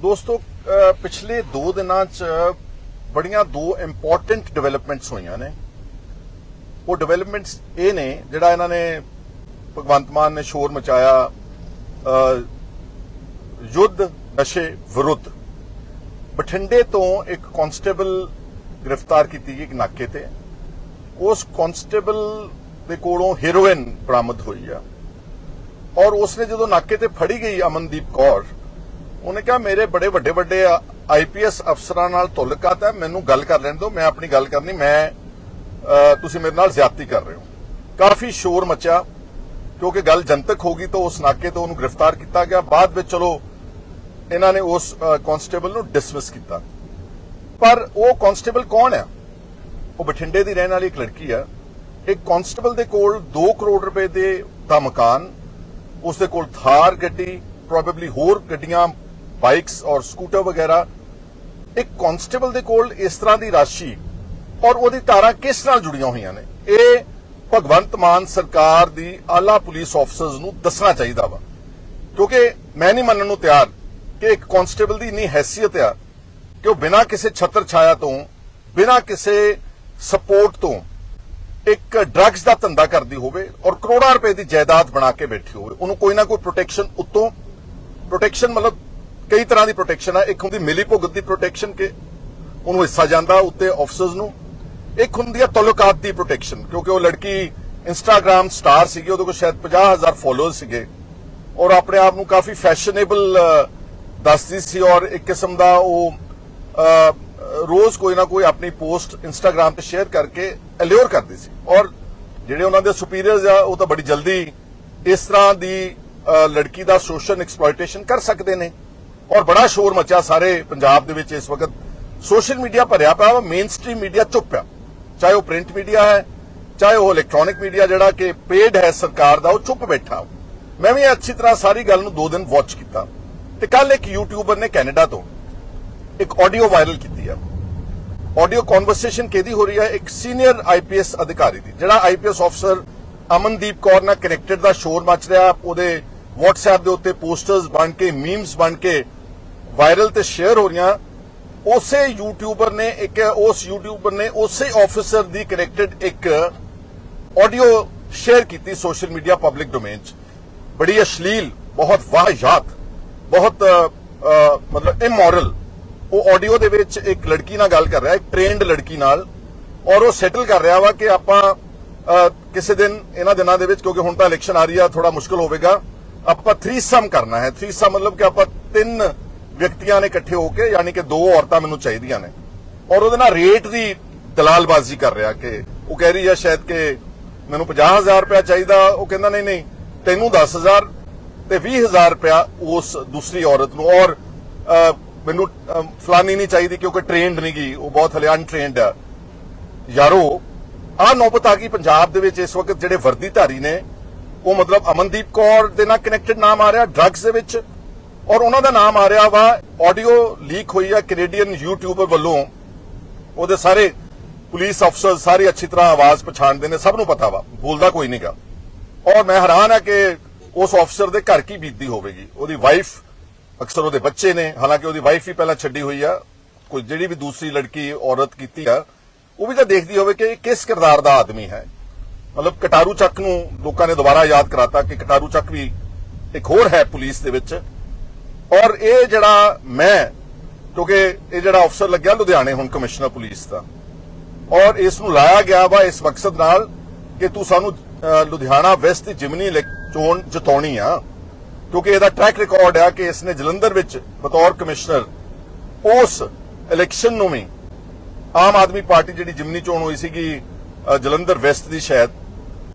ਦੋਸਤੋ ਪਿਛਲੇ 2 ਦਿਨਾਂ 'ਚ ਬੜੀਆਂ ਦੋ ਇੰਪੋਰਟੈਂਟ ਡਿਵੈਲਪਮੈਂਟਸ ਹੋਈਆਂ ਨੇ। ਉਹ ਡਿਵੈਲਪਮੈਂਟਸ ਇਹ ਨੇ, ਜਿਹੜਾ ਇਹਨਾਂ ਨੇ ਭਗਵੰਤ ਮਾਨ ਨੇ ਸ਼ੋਰ ਮਚਾਇਆ ਯੁੱਧ ਨਸ਼ੇ ਵਿਰੁੱਧ। ਬਠਿੰਡੇ ਤੋਂ ਇੱਕ ਕਾਂਸਟੇਬਲ ਗ੍ਰਿਫਤਾਰ ਕੀਤੀ ਗਈ ਇੱਕ ਨਾਕੇ ਤੇ। ਉਸ ਕਾਂਸਟੇਬਲ ਦੇ ਕੋਲੋਂ ਹੀਰੋਇਨ ਬਰਾਮਦ ਹੋਈ ਆ। ਔਰ ਉਸਨੇ ਜਦੋਂ ਨਾਕੇ ਤੇ ਫੜੀ ਗਈ ਅਮਨਦੀਪ ਕੌਰ ਉਹਨੇ ਕਿਹਾ, ਮੇਰੇ ਬੜੇ ਵੱਡੇ ਵੱਡੇ ਆਈਪੀਐਸ ਅਫਸਰਾਂ ਨਾਲ ਤੁਲਕਾਤ ਹੈ, ਮੈਨੂੰ ਗੱਲ ਕਰ ਲੈਣ ਦਿਓ, ਮੈਂ ਆਪਣੀ ਗੱਲ ਕਰਨੀ, ਮੈਂ ਤੁਸੀਂ ਮੇਰੇ ਨਾਲ ਜ਼ਿਆਦਤੀ ਕਰ ਰਹੇ ਹੋ। ਕਾਫੀ ਸ਼ੋਰ ਮਚਿਆ, ਕਿਉਂਕਿ ਗੱਲ ਜਨਤਕ ਹੋ ਗਈ ਤਾਂ ਉਸ ਨਾਕੇ ਤੋਂ ਉਹਨੂੰ ਗ੍ਰਿਫਤਾਰ ਕੀਤਾ ਗਿਆ। ਬਾਅਦ ਵਿੱਚ ਚਲੋ, ਇਹਨਾਂ ਨੇ ਉਸ ਕਾਂਸਟੇਬਲ ਨੂੰ ਡਿਸਮਿਸ ਕੀਤਾ। ਪਰ ਉਹ ਕਾਂਸਟੇਬਲ ਕੌਣ ਹੈ ਉਹ ਬਠਿੰਡੇ ਦੀ ਰਹਿਣ ਵਾਲੀ ਇੱਕ ਲੜਕੀ ਆ। ਇੱਕ ਕਾਂਸਟੇਬਲ ਦੇ ਕੋਲ 2 ਕਰੋੜ ਰੁਪਏ ਦੇ ਦਾ ਮਕਾਨ ਉਸ ਦੇ ਕੋਲ ਥਾਰ ਗੱਡੀ ਪ੍ਰੋਬੇਬਲੀ ਹੋਰ ਗੱਡੀਆਂ ਬਾਈਕਸ ਔਰ ਸਕੂਟਰ ਵਗੈਰਾ, ਇੱਕ ਕਾਂਸਟੇਬਲ ਦੇ ਕੋਲ ਇਸ ਤਰ੍ਹਾਂ ਦੀ ਰਾਸ਼ੀ ਔਰ ਉਹਦੀ ਧਾਰਾ ਕਿਸ ਨਾਲ ਜੁੜੀਆਂ ਹੋਈਆਂ ਨੇ? ਇਹ ਭਗਵੰਤ ਮਾਨ ਸਰਕਾਰ ਦੀ ਆਲਾ ਪੁਲਿਸ ਆਫਸਰਸ ਨੂੰ ਦੱਸਣਾ ਚਾਹੀਦਾ ਵਾ। ਕਿਉਂਕਿ ਮੈਂ ਨਹੀਂ ਮੰਨਣ ਨੂੰ ਤਿਆਰ ਕਿ ਇੱਕ ਕਾਂਸਟੇਬਲ ਦੀ ਇੰਨੀ ਹੈਸੀਅਤ ਆ ਕਿ ਉਹ ਬਿਨਾਂ ਕਿਸੇ ਛਤਰ ਛਾਇਆ ਤੋਂ, ਬਿਨਾਂ ਕਿਸੇ ਸਪੋਰਟ ਤੋਂ ਇੱਕ ਡਰੱਗਸ ਦਾ ਧੰਦਾ ਕਰਦੀ ਹੋਵੇ ਔਰ ਕਰੋੜਾਂ ਰੁਪਏ ਦੀ ਜਾਇਦਾਦ ਬਣਾ ਕੇ ਬੈਠੀ ਹੋਵੇ। ਉਹਨੂੰ ਕੋਈ ਨਾ ਕੋਈ ਪ੍ਰੋਟੈਕਸ਼ਨ ਉਤੋਂ ਪ੍ਰੋਟੈਕਸ਼ਨ ਮਤਲਬ ਕਈ ਤਰ੍ਹਾਂ ਦੀ ਪ੍ਰੋਟੈਕਸ਼ਨ ਆ। ਇੱਕ ਹੁੰਦੀ ਮਿਲੀ ਭੁਗਤ ਦੀ ਪ੍ਰੋਟੈਕਸ਼ਨ ਕਿ ਉਹਨੂੰ ਹਿੱਸਾ ਜਾਂਦਾ ਉੱਤੇ ਆਫਸਰਸ ਨੂੰ। ਇੱਕ ਹੁੰਦੀ ਆ ਤਲੁਕਾਤ ਦੀ ਪ੍ਰੋਟੈਕਸ਼ਨ ਕਿਉਂਕਿ ਉਹ ਲੜਕੀ ਇੰਸਟਾਗ੍ਰam ਸਟਾਰ ਸੀਗੀ, ਉਹਦੇ ਕੋਲ ਸ਼ਾਇਦ 50000 ਫਾਲੋਅਰ ਸੀਗੇ। ਔਰ ਆਪਣੇ ਆਪ ਨੂੰ ਕਾਫੀ ਫੈਸ਼ਨੇਬਲ ਦੱਸਦੀ ਸੀ ਔਰ ਇੱਕ ਕਿਸਮ ਦਾ ਉਹ ਰੋਜ਼ ਕੋਈ ਨਾ ਕੋਈ ਆਪਣੀ ਪੋਸਟ ਇੰਸਟਾਗ੍ਰam ਤੇ ਸ਼ੇਅਰ ਕਰਕੇ ਅਲਿਓਰ ਕਰਦੀ ਸੀ। ਔਰ ਜਿਹੜੇ ਉਹਨਾਂ ਦੇ ਸੁਪੀਰੀਅਰਸ ਆ, ਉਹ ਤਾਂ ਬੜੀ ਜਲਦੀ ਇਸ ਤਰ੍ਹਾਂ ਦੀ ਲੜਕੀ ਦਾ ਸੋਸ਼ਲ ਐਕਸਪਲੋਇਟੇਸ਼ਨ ਕਰ ਸਕਦੇ ਨੇ। ਔਰ ਬੜਾ ਸ਼ੋਰ ਮਚਿਆ ਸਾਰੇ ਪੰਜਾਬ ਦੇ ਵਿੱਚ ਇਸ ਵਕਤ। ਸੋਸ਼ਲ ਮੀਡੀਆ ਭਰਿਆ ਪਿਆ ਵਾ ਮੇਨ ਸਟ੍ਰੀਮ ਮੀਡੀਆ ਚੁੱਪ ਆ। ਚਾਹੇ ਉਹ ਪ੍ਰਿੰਟ ਮੀਡੀਆ ਹੈ, ਚਾਹੇ ਉਹ ਇਲੈਕਟ੍ਰੋਨਿਕ ਮੀਡੀਆ ਜਿਹੜਾ ਕਿ ਪੇਡ ਹੈ ਸਰਕਾਰ ਦਾ, ਉਹ ਚੁੱਪ ਬੈਠਾ ਮੈਂ ਵੀ ਅੱਛੀ ਤਰ੍ਹਾਂ ਸਾਰੀ ਗੱਲ ਨੂੰ ਦੋ ਦਿਨ ਵਾਚ ਕੀਤਾ। ਤੇ ਕੱਲ ਇੱਕ ਯੂਟਿਊਬਰ ਨੇ ਕੈਨੇਡਾ ਤੋਂ ਇੱਕ ਆਡੀਓ ਵਾਇਰਲ ਕੀਤੀ ਆ। ਆਡੀਓ ਕਨਵਰਸੇਸ਼ਨ ਕਿਹਦੀ ਹੋ ਰਹੀ ਹੈ? ਇੱਕ ਸੀਨੀਅਰ ਆਈਪੀਐਸ ਅਧਿਕਾਰੀ ਦੀ, ਜਿਹੜਾ ਆਈਪੀਐਸ ਅਫਸਰ ਅਮਨਦੀਪ ਕੌਰ ਨਾਲ ਕਨੈਕਟਡ ਦਾ ਸ਼ੋਰ ਮਚ ਰਿਹਾ। ਉਹਦੇ WhatsApp ਦੇ ਉੱਤੇ ਪੋਸਟਰਸ ਬਣ ਕੇ ਮੀਮਸ ਬਣ ਕੇ ਵਾਇਰਲ ਤੇ ਸ਼ੇਅਰ ਹੋ ਰਹੀਆਂ, ਉਸੇ ਯੂਟਿਊਬਰ ਨੇ ਇੱਕ, ਉਸ ਯੂਟਿਊਬਰ ਨੇ ਉਸੇ ਆਫੀਸਰ ਦੀ ਕਨੈਕਟਡ ਇੱਕ ਆਡੀਓ ਸ਼ੇਅਰ ਕੀਤੀ ਸੋਸ਼ਲ ਮੀਡੀਆ ਪਬਲਿਕ ਡੋਮੇਨ 'ਚ। ਬੜੀ ਅਸ਼ਲੀਲ, ਬਹੁਤ ਵਾਹਿਯਾਤ ਬਹੁਤ ਮਤਲਬ ਇਮੋਰਲ ਉਹ ਆਡੀਓ ਦੇ ਵਿੱਚ ਇੱਕ ਲੜਕੀ ਨਾਲ ਗੱਲ ਕਰ ਰਿਹਾ, ਇੱਕ ਟ੍ਰੇਨਡ ਲੜਕੀ ਨਾਲ, ਔਰ ਉਹ ਸੈਟਲ ਕਰ ਰਿਹਾ ਵਾ ਕਿ ਆਪਾਂ ਕਿਸੇ ਦਿਨ, ਇਹਨਾਂ ਦਿਨਾਂ ਦੇ ਵਿੱਚ, ਕਿਉਂਕਿ ਹੁਣ ਤਾਂ ਇਲੈਕਸ਼ਨ ਆ ਰਹੀ ਆ ਥੋੜਾ ਮੁਸ਼ਕਲ ਹੋਵੇਗਾ, ਆਪਾਂ ਥ੍ਰੀਸਮ ਕਰਨਾ ਹੈ। ਥ੍ਰੀਸਮ ਮਤਲਬ ਕਿ ਆਪਾਂ ਤਿੰਨ ਵਿਅਕਤੀਆਂ ਨੇ ਇਕੱਠੇ ਹੋ ਕੇ ਯਾਨੀ ਕਿ ਦੋ ਔਰਤਾਂ ਮੈਨੂੰ ਚਾਹੀਦੀਆਂ ਨੇ। ਔਰ ਉਹਦੇ ਨਾਲ ਰੇਟ ਦੀ ਦਲਾਲਬਾਜ਼ੀ ਕਰ ਰਿਹਾ ਕਿ ਉਹ ਕਹਿ ਰਹੀ ਹੈ ਸ਼ਾਇਦ ਕਿ ਮੈਨੂੰ 50000 ਰੁਪਇਆ ਚਾਹੀਦਾ। ਉਹ ਕਹਿੰਦਾ, ਨਹੀਂ ਨਹੀਂ, ਤੈਨੂੰ 10000 ਤੇ 20000 ਰੁਪਇਆ ਉਸ ਦੂਸਰੀ ਔਰਤ ਨੂੰ। ਔਰ ਮੈਨੂੰ ਫਲਾਨੀ ਨਹੀਂ ਚਾਹੀਦੀ ਕਿਉਂਕਿ ਟ੍ਰੇਨਡ ਨਹੀਂ ਗਈ ਉਹ ਬਹੁਤ ਹਲੇ ਅਨਟ੍ਰੇਨਡ ਆ। ਯਾਰੋ ਆ ਨੌਬਤ ਆ ਗਈ ਪੰਜਾਬ ਦੇ ਵਿੱਚ ਇਸ ਵਕਤ ਜਿਹੜੇ ਵਰਦੀਧਾਰੀ ਨੇ, ਉਹ ਮਤਲਬ ਅਮਨਦੀਪ ਕੌਰ ਦੇ ਨਾਲ ਕਨੈਕਟਡ ਨਾਮ ਆ ਰਿਹਾ ਡਰੱਗਸ ਦੇ ਵਿੱਚ। ਔਰ ਉਹਨਾਂ ਦਾ ਨਾਮ ਆ ਰਿਹਾ ਵਾ ਆਡੀਓ ਲੀਕ ਹੋਈ ਆ ਕੈਨੇਡੀਅਨ ਯੂਟਿਊਬਰ ਵੱਲੋਂ। ਉਹਦੇ ਸਾਰੇ ਪੁਲਿਸ ਅਫਸਰ ਸਾਰੇ ਅੱਛੀ ਤਰ੍ਹਾਂ ਆਵਾਜ਼ ਪਛਾਣਦੇ ਨੇ, ਸਭ ਨੂੰ ਪਤਾ ਵਾ, ਬੋਲਦਾ ਕੋਈ ਨਹੀਂਗਾ ਔਰ ਮੈਂ ਹੈਰਾਨ ਆ ਕਿ ਉਸ ਅਫਸਰ ਦੇ ਘਰ ਕੀ ਬੀਤਦੀ ਹੋਵੇਗੀ। ਉਹਦੀ ਵਾਈਫ ਅਕਸਰ ਉਹਦੇ ਬੱਚੇ ਨੇ, ਹਾਲਾਂਕਿ ਉਹਦੀ ਵਾਈਫ ਵੀ ਪਹਿਲਾਂ ਛੱਡੀ ਹੋਈ ਆ, ਕੋਈ ਜਿਹੜੀ ਵੀ ਦੂਸਰੀ ਲੜਕੀ, ਔਰਤ ਕੀਤੀ ਆ, ਉਹ ਵੀ ਤਾਂ ਦੇਖਦੀ ਹੋਵੇ ਕਿ ਇਹ ਕਿਸ ਕਿਰਦਾਰ ਦਾ ਆਦਮੀ ਹੈ। ਮਤਲਬ ਕਟਾਰੂ ਚੱਕ ਨੂੰ ਲੋਕਾਂ ਨੇ ਦੁਬਾਰਾ ਯਾਦ ਕਰਾਤਾ ਕਿ ਕਟਾਰੂ ਚੱਕ ਵੀ ਇੱਕ ਹੋਰ ਹੈ ਪੁਲਿਸ ਦੇ ਵਿੱਚ। ਔਰ ਇਹ ਜਿਹੜਾ ਮੈਂ, ਕਿਉਂਕਿ ਇਹ ਜਿਹੜਾ ਅਫਸਰ ਲੱਗਿਆ ਲੁਧਿਆਣੇ ਹੁਣ ਕਮਿਸ਼ਨਰ ਪੁਲਿਸ ਦਾ, ਔਰ ਇਸ ਨੂੰ ਲਾਇਆ ਗਿਆ ਵਾ ਇਸ ਮਕਸਦ ਨਾਲ ਕਿ ਤੂੰ ਸਾਨੂੰ ਲੁਧਿਆਣਾ ਵੈਸਟ ਦੀ ਜਿਮਨੀ ਚੋਣ ਜਿਤਾਉਣੀ ਆ, ਕਿਉਂਕਿ ਇਹਦਾ ਟਰੈਕ ਰਿਕਾਰਡ ਆ ਕਿ ਇਸਨੇ ਜਲੰਧਰ ਵਿੱਚ ਬਤੌਰ ਕਮਿਸ਼ਨਰ ਉਸ ਇਲੈਕਸ਼ਨ ਨੂੰ ਵੀ ਆਮ ਆਦਮੀ ਪਾਰਟੀ ਜਿਹੜੀ ਜਿਮਨੀ ਚੋਣ ਹੋਈ ਸੀਗੀ ਜਲੰਧਰ ਵੈਸਟ ਦੀ ਸ਼ਾਇਦ,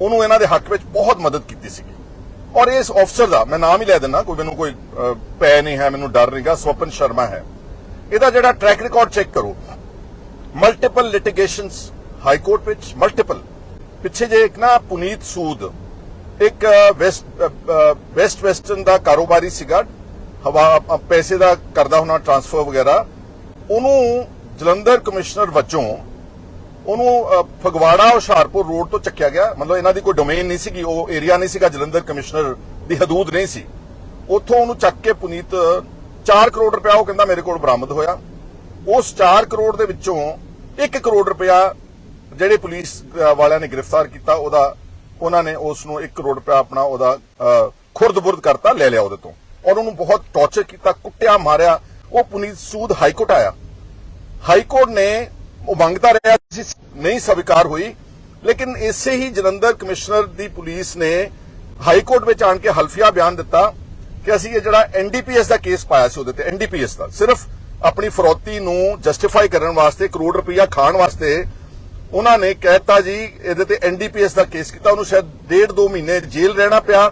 ਉਹਨੂੰ ਇਹਨਾਂ ਦੇ ਹੱਕ ਵਿੱਚ ਬਹੁਤ ਮਦਦ ਕੀਤੀ ਸੀਗੀ। ਔਰ ਇਸ ਅਫਸਰ ਦਾ ਮੈਂ ਨਾਮ ਹੀ ਲੈ ਦਿੰਦਾ ਕੋਈ ਮੈਨੂੰ ਕੋਈ ਅਹ, ਨਹੀਂ ਹੈ ਮੈਨੂੰ ਡਰ ਨਹੀਂਗਾ ਸਵਪਨ ਸ਼ਰਮਾ ਹੈ। ਇਹਦਾ ਜਿਹੜਾ ਟਰੈਕ ਰਿਕਾਰਡ ਚੈੱਕ ਕਰੋ। ਮਲਟੀਪਲ ਲਿਟੀਗੇਸ਼ਨਸ ਹਾਈ ਕੋਰਟ ਵਿੱਚ ਮਲਟੀਪਲ ਪਿੱਛੇ ਜੇ ਇੱਕ ਨਾ ਪੁਨੀਤ ਸੂਦ ਇੱਕ ਵੈਸਟ ਵੈਸਟ ਵੈਸਟਰਨ ਦਾ ਕਾਰੋਬਾਰੀ ਸੀਗਾ ਹਵਾ ਪੈਸੇ ਦਾ ਕਰਦਾ ਹੋਣਾ ਟ੍ਰਾਂਸਫਰ ਵਗੈਰਾ। ਉਹਨੂੰ ਜਲੰਧਰ ਕਮਿਸ਼ਨਰ ਵਜੋਂ ਉਹਨੂੰ ਫਗਵਾੜਾ ਹੁਸ਼ਿਆਰਪੁਰ ਰੋਡ ਤੋਂ ਚੱਕਿਆ ਗਿਆ। ਮਤਲਬ ਇਹਨਾਂ ਦੀ ਕੋਈ ਡੋਮੇਨ ਨਹੀਂ ਸੀਗੀ, ਉਹ ਏਰੀਆ ਨਹੀਂ ਸੀਗਾ, ਜਲੰਧਰ ਕਮਿਸ਼ਨਰ ਦੀ ਹਦੂਦ ਨਹੀਂ ਸੀ। ਉੱਥੋਂ ਉਹਨੂੰ ਚੱਕ ਕੇ ਪੁਨੀਤ 4 ਕਰੋੜ ਰੁਪਇਆ ਉਹ ਕਹਿੰਦਾ ਮੇਰੇ ਕੋਲ ਬਰਾਮਦ ਹੋਇਆ। ਉਸ 4 ਕਰੋੜ ਦੇ ਵਿੱਚੋਂ 1 ਕਰੋੜ ਰੁਪਇਆ ਜਿਹੜੇ ਪੁਲਿਸ ਵਾਲਿਆਂ ਨੇ ਗ੍ਰਿਫਤਾਰ ਕੀਤਾ, ਉਹਦਾ, ਉਹਨਾਂ ਨੇ ਉਸ ਨੂੰ 1 ਕਰੋੜ ਰੁਪਇਆ ਆਪਣਾ ਉਹਦਾ ਖੁਰਦ-ਬੁਰਦ ਕਰਤਾ, ਲੈ ਲਿਆ ਉਹਦੇ ਤੋਂ। ਔਰ ਉਹਨੂੰ ਬਹੁਤ ਟੌਰਚਰ ਕੀਤਾ, ਕੁੱਟਿਆ, ਮਾਰਿਆ। ਉਹ ਪੁਨੀਤ ਸੂਦ ਹਾਈ ਕੋਰਟ ਆਇਆ। ਹਾਈ ਕੋਰਟ ਨੇ ਉਹ ਮੰਗਦਾ ਰਿਹਾ ਸੀ, ਨਹੀਂ ਸਵੀਕਾਰ ਹੋਈ। ਲੇਕਿਨ ਇਸੇ ਹੀ ਜਲੰਧਰ ਕਮਿਸ਼ਨਰ ਦੀ ਪੁਲਿਸ ਨੇ ਹਾਈ ਕੋਰਟ ਵਿੱਚ ਆਣ ਕੇ ਹਲਫੀਆ ਬਿਆਨ ਦਿੱਤਾ ਕਿ ਅਸੀਂ ਇਹ ਜਿਹੜਾ ਐਨਡੀਪੀਐਸ ਦਾ ਕੇਸ ਪਾਇਆ ਸੀ ਉਹਦੇ ਤੇ ਐਨਡੀਪੀਐਸ ਦਾ, ਸਿਰਫ ਆਪਣੀ ਫਰੋਤੀ ਨੂੰ ਜਸਟੀਫਾਈ ਕਰਨ ਵਾਸਤੇ, ਕਰੋੜ ਰੁਪਈਆ ਖਾਣ ਵਾਸਤੇ ਉਹਨਾਂ ਨੇ ਕਹਿਤਾ ਜੀ, ਇਹਦੇ ਤੇ ਐਨਡੀਪੀਐਸ ਦਾ ਕੇਸ ਕੀਤਾ, ਉਹਨੂੰ ਸ਼ਾਇਦ ਡੇਢ ਦੋ ਮਹੀਨੇ ਜੇਲ੍ਹ ਰਹਿਣਾ ਪਿਆ।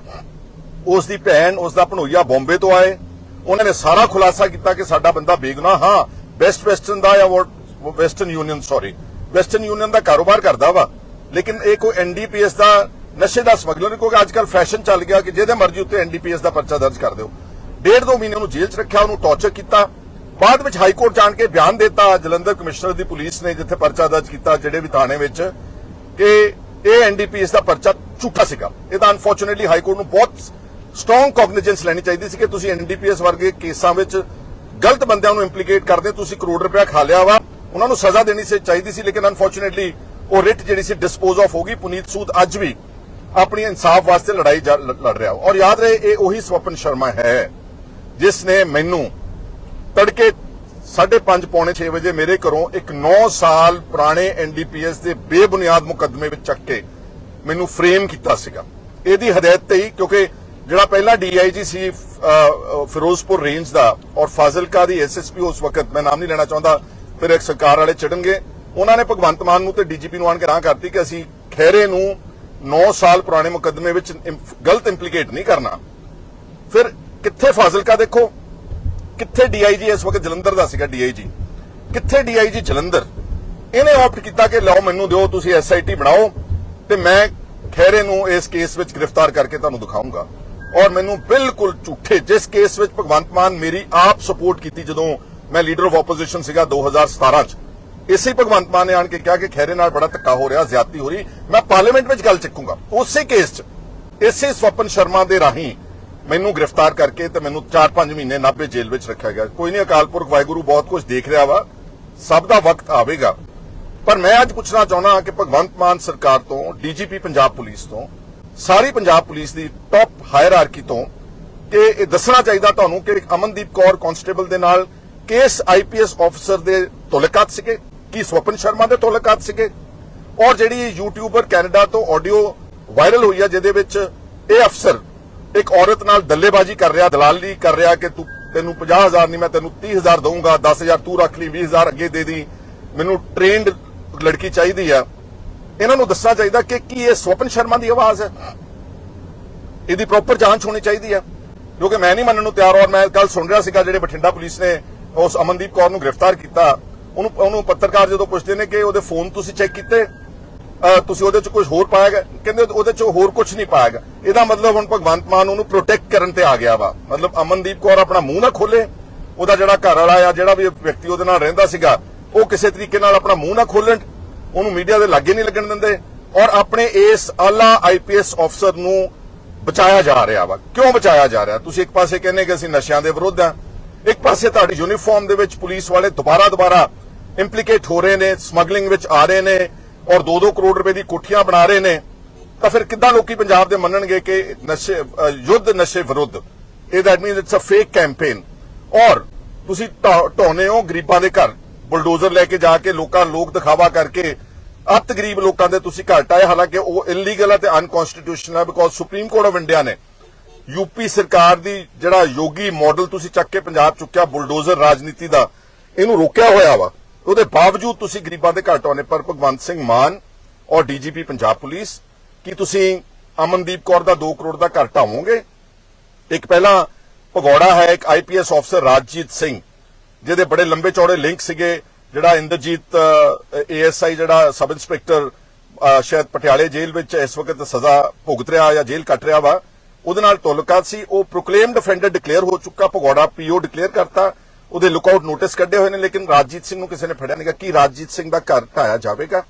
ਉਸ ਦੀ ਭੈਣ, ਉਸ ਦਾ ਭਣੋਈਆ ਬੰਬੇ ਤੋਂ ਆਏ। ਉਹਨਾਂ ਨੇ ਸਾਰਾ ਖੁਲਾਸਾ ਕੀਤਾ ਕਿ ਸਾਡਾ ਬੰਦਾ ਬੇਗੁਨਾਹ, ਹਾਂ, ਬੈਸਟ ਵੈਸਟਰਨ ਦਾ ਜਾਂ Western Union sorry Western Union ਦਾ ਕਾਰੋਬਾਰ ਕਰਦਾ ਵਾ। ਲੇਕਿਨ ਇਹ ਕੋਈ ਐਨਡੀਪੀਐਸ ਦਾ ਨਸ਼ੇ ਦਾ ਸਮਗਲਰ ਕਿਉਂਕਿ ਅੱਜ ਕੱਲ ਫੈਸ਼ਨ ਚੱਲ ਗਿਆ ਕਿ ਜਿਹਦੇ ਮਰਜ਼ੀ ਉੱਤੇ ਐਨਡੀਪੀਐਸ ਦਾ ਪਰਚਾ ਦਰਜ ਕਰ ਦਿਓ। ਡੇਢ ਦੋ ਮਹੀਨੇ ਉਹਨੂੰ ਜੇਲ੍ਹ 'ਚ ਰੱਖਿਆ, ਉਹਨੂੰ ਟੌਰਚਰ ਕੀਤਾ। ਬਾਅਦ ਵਿੱਚ ਹਾਈ ਕੋਰਟ ਜਾਣ ਕੇ ਬਿਆਨ ਦਿੱਤਾ, ਜਲੰਧਰ ਕਮਿਸ਼ਨਰ ਦੀ ਪੁਲਿਸ ਨੇ ਜਿੱਥੇ ਪਰਚਾ ਦਰਜ ਕੀਤਾ, ਜਿਹੜੇ ਵੀ ਥਾਣੇ ਵਿੱਚ, ਕਿ ਇਹ ਐਨਡੀਪੀਐਸ ਦਾ ਪਰਚਾ ਝੂਠਾ ਸੀਗਾ। ਇਹ ਤਾਂ ਅਨਫੋਰਚੂਨੇਟਲੀ ਹਾਈ ਕੋਰਟ ਨੂੰ ਬਹੁਤ ਸਟਰੋਂਗ ਕੌਗਨੀਜੈਂਸ ਲੈਣੀ ਚਾਹੀਦੀ ਸੀ ਕਿ ਤੁਸੀਂ ਐਨਡੀਪੀਐਸ ਵਰਗੇ ਕੇਸਾਂ ਵਿੱਚ ਗਲਤ ਬੰਦਿਆਂ ਨੂੰ ਇੰਪਲੀਕੇਟ ਕਰਦੇ ਤੁਸੀਂ ਕਰੋੜ ਰੁਪਇਆ ਖਾ ਲਿਆ ਵਾ। ਉਹਨਾਂ ਨੂੰ ਸਜ਼ਾ ਦੇਣੀ ਸੀ ਚਾਹੀਦੀ ਸੀ ਲੇਕਿਨ ਅਨਫੋਰਚੂਨੇਟਲੀ ਉਹ ਰਿਟ ਜਿਹੜੀ ਸੀ ਡਿਸਪੋਜ਼ ਆਫ ਹੋ ਗਈ। ਪੁਨੀਤ ਸੂਦ ਅੱਜ ਵੀ ਆਪਣੀ ਇਨਸਾਫ ਵਾਸਤੇ ਲੜਾਈ ਜਾ- ਲ- ਲੜ ਰਿਹਾ। ਔਰ ਯਾਦ ਰਹੇ ਇਹ ਉਹੀ ਸਵਪਨ ਸ਼ਰਮਾ ਹੈ ਜਿਸ ਨੇ ਮੈਨੂੰ ਤੜਕੇ 5:30 ਪੌਣੇ 6 ਵਜੇ ਮੇਰੇ ਘਰੋਂ ਇੱਕ 9 ਸਾਲ ਪੁਰਾਣੇ ਐਨਡੀਪੀਐਸ ਦੇ ਬੇਬੁਨਿਆਦ ਮੁਕੱਦਮੇ ਵਿੱਚ ਚੱਕ ਕੇ ਮੈਨੂੰ ਫਰੇਮ ਕੀਤਾ ਸੀਗਾ। ਇਹਦੀ ਹਦਾਇਤ ਤੇ ਹੀ ਕਿਉਂਕਿ ਜਿਹੜਾ ਪਹਿਲਾ ਡੀਆਈਜੀ ਸੀ ਅ, ਅ, ਫਿਰੋਜ਼ਪੁਰ ਰੇਂਜ ਦਾ ਔਰ ਫਾਜ਼ਿਲਕਾ ਦੀ ਐਸਐਸਪੀ ਉਸ ਵਕਤ ਮੈਂ ਨਾਮ ਨਹੀਂ ਲੈਣਾ ਚਾਹੁੰਦਾ ਫਿਰ ਇੱਕ ਸਰਕਾਰ ਵਾਲੇ ਚੜਨਗੇ। ਉਹਨਾਂ ਨੇ ਭਗਵੰਤ ਮਾਨ ਨੂੰ ਤੇ ਡੀਜੀਪੀ ਨੂੰ ਆਣ ਕੇ ਨਾ ਕਰਤੀ ਕਿ ਅਸੀਂ ਖੈਰੇ ਨੂੰ 9 ਸਾਲ ਪੁਰਾਣੇ ਮੁਕੱਦਮੇ ਵਿੱਚ ਗਲਤ ਇੰਪਲੀਕੇਟ ਨਹੀਂ ਕਰਨਾ। ਫਿਰ ਕਿੱਥੇ ਫਾਜ਼ਿਲਕਾ ਦੇਖੋ? ਕਿੱਥੇ ਡੀਆਈਜੀ ਇਸ ਵਕਤ ਜਲੰਧਰ ਦਾ ਸੀਗਾ ਡੀਆਈਜੀ ਕਿੱਥੇ ਡੀਆਈਜੀ ਜਲੰਧਰ? ਇਹਨੇ ਆਪਟ ਕੀਤਾ ਕਿ ਲਓ ਮੈਨੂੰ ਦਿਓ, ਤੁਸੀਂ ਐਸਆਈਟੀ ਬਣਾਓ ਤੇ ਮੈਂ ਖੈਰੇ ਨੂੰ ਇਸ ਕੇਸ ਵਿੱਚ ਗ੍ਰਿਫਤਾਰ ਕਰਕੇ ਤੁਹਾਨੂੰ ਦਿਖਾਉਂਗਾ ਔਰ ਮੈਨੂੰ ਬਿਲਕੁਲ ਝੂਠੇ, ਜਿਸ ਕੇਸ ਵਿੱਚ ਭਗਵੰਤ ਮਾਨ ਮੇਰੀ ਆਪ ਸਪੋਰਟ ਕੀਤੀ ਜਦੋਂ ਮੈਂ ਲੀਡਰ ਆਫ ਆਪੋਜੀਸ਼ਨ ਸੀਗਾ 2017 ਚ। ਇਸੇ ਭਗਵੰਤ ਮਾਨ ਨੇ ਆਣ ਕੇ ਕਿਹਾ ਕਿ ਖੈਰੇ ਨਾਲ ਬੜਾ ਧੱਕਾ ਹੋ ਰਿਹਾ, ਜ਼ਿਆਦਤੀ ਹੋ ਰਹੀ। ਮੈਂ ਪਾਰਲੀਮੈਂਟ ਵਿੱਚ ਗੱਲ ਚੱਕੂੰਗਾ। ਉਸੇ ਕੇਸ 'ਚ, ਇਸੇ ਸਵਪਨ ਸ਼ਰਮਾ ਦੇ ਰਾਹੀਂ ਮੈਨੂੰ ਗ੍ਰਿਫਤਾਰ ਕਰਕੇ ਤੇ ਮੈਨੂੰ 4-5 ਮਹੀਨੇ ਨਾਭੇ ਜੇਲ੍ਹ ਵਿੱਚ ਰੱਖਿਆ ਗਿਆ। ਕੋਈ ਨਹੀਂ, ਅਕਾਲ ਪੁਰਖ ਵਾਹਿਗੁਰੂ ਬਹੁਤ ਕੁਝ ਦੇਖ ਰਿਹਾ ਵਾ। ਸਭ ਦਾ ਵਕਤ ਆਵੇਗਾ। ਪਰ ਮੈਂ ਅੱਜ ਪੁੱਛਣਾ ਚਾਹੁੰਦਾ ਹਾਂ ਕਿ ਭਗਵੰਤ ਮਾਨ ਸਰਕਾਰ ਤੋਂ, ਡੀਜੀਪੀ ਪੰਜਾਬ ਪੁਲਿਸ ਤੋਂ, ਸਾਰੀ ਪੰਜਾਬ ਪੁਲਿਸ ਦੀ ਟੌਪ ਹਾਇਰਾਰਕੀ ਤੋਂ, ਕਿ ਇਹ ਦੱਸਣਾ ਚਾਹੀਦਾ ਤੁਹਾਨੂੰ ਕਿ ਅਮਨਦੀਪ ਕੌਰ ਕਾਂਸਟੇਬਲ ਦੇ ਨਾਲ ਕੇਸ ਆਈਪੀਐਸ ਆਫੀਸਰ ਦੇ ਤੋਲਕਾਤ ਸੀਗੇ, ਕੀ ਸਵਪਨ ਸ਼ਰਮਾ ਦੇ ਤੋਲਕਾਤ ਸੀਗੇ, ਔਰ ਜਿਹੜੀ ਯੂਟਿਊਬਰ ਕੈਨੇਡਾ ਤੋਂ ਆਡੀਓ ਵਾਇਰਲ ਹੋਈ ਆ, ਜਿਹਦੇ ਵਿੱਚ ਇਹ ਅਫਸਰ ਇੱਕ ਔਰਤ ਨਾਲ ਦੱਲੇਬਾਜ਼ੀ ਕਰ ਰਿਹਾ, ਦਲਾਲੀ ਕਰ ਰਿਹਾ ਕਿ ਤੂੰ ਤੈਨੂੰ 50000 ਨਹੀਂ, ਮੈਂ ਤੈਨੂੰ 30000 ਦਊਂਗਾ 10000 ਤੂੰ ਰੱਖ ਲਈ 20000 ਅੱਗੇ ਦੇ ਦੀ, ਮੈਨੂੰ ਟ੍ਰੇਨਡ ਲੜਕੀ ਚਾਹੀਦੀ ਆ। ਇਹਨਾਂ ਨੂੰ ਦੱਸਣਾ ਚਾਹੀਦਾ ਕਿ ਕੀ ਇਹ ਸਵਪਨ ਸ਼ਰਮਾ ਦੀ ਆਵਾਜ਼ ਹੈ ਇਹਦੀ ਪ੍ਰੋਪਰ ਜਾਂਚ ਹੋਣੀ ਚਾਹੀਦੀ ਆ। ਕਿਉਂਕਿ ਮੈਂ ਨਹੀਂ ਮੰਨਣ ਨੂੰ ਤਿਆਰ, ਔਰ ਮੈਂ ਕੱਲ ਸੁਣ ਰਿਹਾ ਸੀਗਾ, ਜਿਹੜੇ ਬਠਿੰਡਾ ਪੁਲਿਸ ਨੇ ਉਸ ਅਮਨਦੀਪ ਕੌਰ ਨੂੰ ਗ੍ਰਿਫਤਾਰ ਕੀਤਾ, ਉਹਨੂੰ ਉਹਨੂੰ ਪੱਤਰਕਾਰ ਜਦੋਂ ਪੁੱਛਦੇ ਨੇ ਕਿ ਉਹਦੇ ਫੋਨ ਤੁਸੀਂ ਚੈੱਕ ਕੀਤੇ? ਤੁਸੀਂ ਉਹਦੇ ਚ ਕੁਝ ਹੋਰ ਪਾਇਆਗਾ ਕਹਿੰਦੇ ਉਹਦੇ ਚ ਹੋਰ ਕੁਝ ਨਹੀਂ ਪਾਇਆਗਾ ਇਹਦਾ ਮਤਲਬ ਹੁਣ ਭਗਵੰਤ ਮਾਨ ਉਹਨੂੰ ਪ੍ਰੋਟੈਕਟ ਕਰਨ ਤੇ ਆ ਗਿਆ ਵਾ। ਮਤਲਬ ਅਮਨਦੀਪ ਕੌਰ ਆਪਣਾ ਮੂੰਹ ਨਾ ਖੋਲੇ, ਉਹਦਾ ਜਿਹੜਾ ਘਰ ਵਾਲਾ ਆ, ਜਿਹੜਾ ਵੀ ਵਿਅਕਤੀ ਉਹਦੇ ਨਾਲ ਰਹਿੰਦਾ ਸੀਗਾ, ਉਹ ਕਿਸੇ ਤਰੀਕੇ ਨਾਲ ਆਪਣਾ ਮੂੰਹ ਨਾ ਖੋਲਣ। ਉਹਨੂੰ ਮੀਡੀਆ ਦੇ ਲਾਗੇ ਨਹੀਂ ਲੱਗਣ ਦਿੰਦੇ ਔਰ ਆਪਣੇ ਇਸ ਆਲਾ ਆਈਪੀਐਸ ਅਫਸਰ ਨੂੰ ਬਚਾਇਆ ਜਾ ਰਿਹਾ ਵਾ। ਕਿਉਂ ਬਚਾਇਆ ਜਾ ਰਿਹਾ? ਤੁਸੀਂ ਇੱਕ ਪਾਸੇ ਕਹਿੰਦੇ ਕਿ ਅਸੀਂ ਨਸ਼ਿਆਂ ਦੇ ਵਿਰੁੱਧ ਆ ਇੱਕ ਪਾਸੇ ਤੁਹਾਡੀ ਯੂਨੀਫਾਰਮ ਦੇ ਵਿੱਚ ਪੁਲਿਸ ਵਾਲੇ ਦੁਬਾਰਾ ਦੁਬਾਰਾ ਇੰਪਲੀਕੇਟ ਹੋ ਰਹੇ ਨੇ ਸਮਗਲਿੰਗ ਵਿੱਚ ਆ ਰਹੇ ਨੇ ਔਰ 2-2 ਕਰੋੜ ਰੁਪਏ ਦੀ ਕੋਠੀਆਂ ਬਣਾ ਰਹੇ ਨੇ, ਤਾਂ ਫਿਰ ਕਿੱਦਾਂ ਲੋਕੀ ਪੰਜਾਬ ਦੇ ਮੰਨਣਗੇ ਕਿ ਨਸ਼ੇ ਯੁੱਧ ਨਸ਼ੇ ਵਿਰੁੱਧ? ਇਹ that means it's uh fake campaign ਔਰ ਤੁਸੀਂ ਢੋਨੇ ਹੋ ਗਰੀਬਾਂ ਦੇ ਘਰ ਬੁਲਡੋਜ਼ਰ ਲੈ ਕੇ ਜਾ ਕੇ ਲੋਕਾਂ, ਲੋਕ ਦਿਖਾਵਾ ਕਰਕੇ ਅੱਤ ਗਰੀਬ ਲੋਕਾਂ ਦੇ ਤੁਸੀਂ ਘਰ ਟਾਏ ਹਾਲਾਂਕਿ ਉਹ ਇਲੀਗਲ ਹੈ ਤੇ ਅਨਕਨਸਟੀਟਿਊਸ਼ਨਲ ਹੈ because Supreme Court of India ਨੇ ਯੂਪੀ ਸਰਕਾਰ ਦੀ ਜਿਹੜਾ ਯੋਗੀ ਮਾਡਲ ਤੁਸੀਂ ਚੱਕ ਕੇ ਪੰਜਾਬ ਚੁੱਕਿਆ, ਬੁਲਡੋਜ਼ਰ ਰਾਜਨੀਤੀ ਦਾ, ਇਹਨੂੰ ਰੋਕਿਆ ਹੋਇਆ ਵਾ। ਉਹਦੇ ਬਾਵਜੂਦ ਤੁਸੀਂ ਗਰੀਬਾਂ ਦੇ ਘਰ ਟਾਉਣੇ ਪਰ ਭਗਵੰਤ ਸਿੰਘ ਮਾਨ ਔਰ ਡੀਜੀਪੀ ਪੰਜਾਬ ਪੁਲਿਸ, ਕੀ ਤੁਸੀਂ ਅਮਨਦੀਪ ਕੌਰ ਦਾ 2 ਕਰੋੜ ਦਾ ਘਰ ਢਾਵੋਗੇ ਇੱਕ ਪਹਿਲਾਂ ਭਗੌੜਾ ਹੈ ਇੱਕ ਆਈਪੀਐਸ ਅਫਸਰ ਰਾਜਜੀਤ ਸਿੰਘ, ਜਿਹਦੇ ਬੜੇ ਲੰਬੇ ਚੌੜੇ ਲਿੰਕ ਸੀਗੇ, ਜਿਹੜਾ ਇੰਦਰਜੀਤ ਏਐਸਆਈ ਜਿਹੜਾ ਸਬ ਇੰਸਪੈਕਟਰ ਸ਼ਾਇਦ ਪਟਿਆਲੇ ਜੇਲ੍ਹ ਵਿੱਚ ਇਸ ਵਕਤ ਸਜ਼ਾ ਭੁਗਤ ਰਿਹਾ ਜਾਂ ਜੇਲ੍ਹ ਕੱਟ ਰਿਹਾ ਵਾ। ਉਹਦੇ ਨਾਲ ਤਾਲੁਕਾਤ ਸੀ, ਉਹ ਪ੍ਰੋਕਲੇਮ ਡਿਫੈਂਡਰ ਡਿਕਲੇਅਰ ਹੋ ਚੁੱਕਾ, ਭਗੌੜਾ ਪੀਓ ਡਿਕਲੇਅਰ ਕਰਤਾ, ਉਹਦੇ ਲੁੱਕਆਊਟ ਨੋਟਿਸ ਕੱਢੇ ਹੋਏ ਨੇ, ਲੇਕਿਨ ਰਾਜਜੀਤ ਸਿੰਘ ਨੂੰ ਕਿਸੇ ਨੇ ਫੜਿਆ ਨਹੀਂ ਕਿ ਰਾਜਜੀਤ ਸਿੰਘ ਦਾ ਘਰ ਢਾਇਆ ਜਾਵੇਗਾ?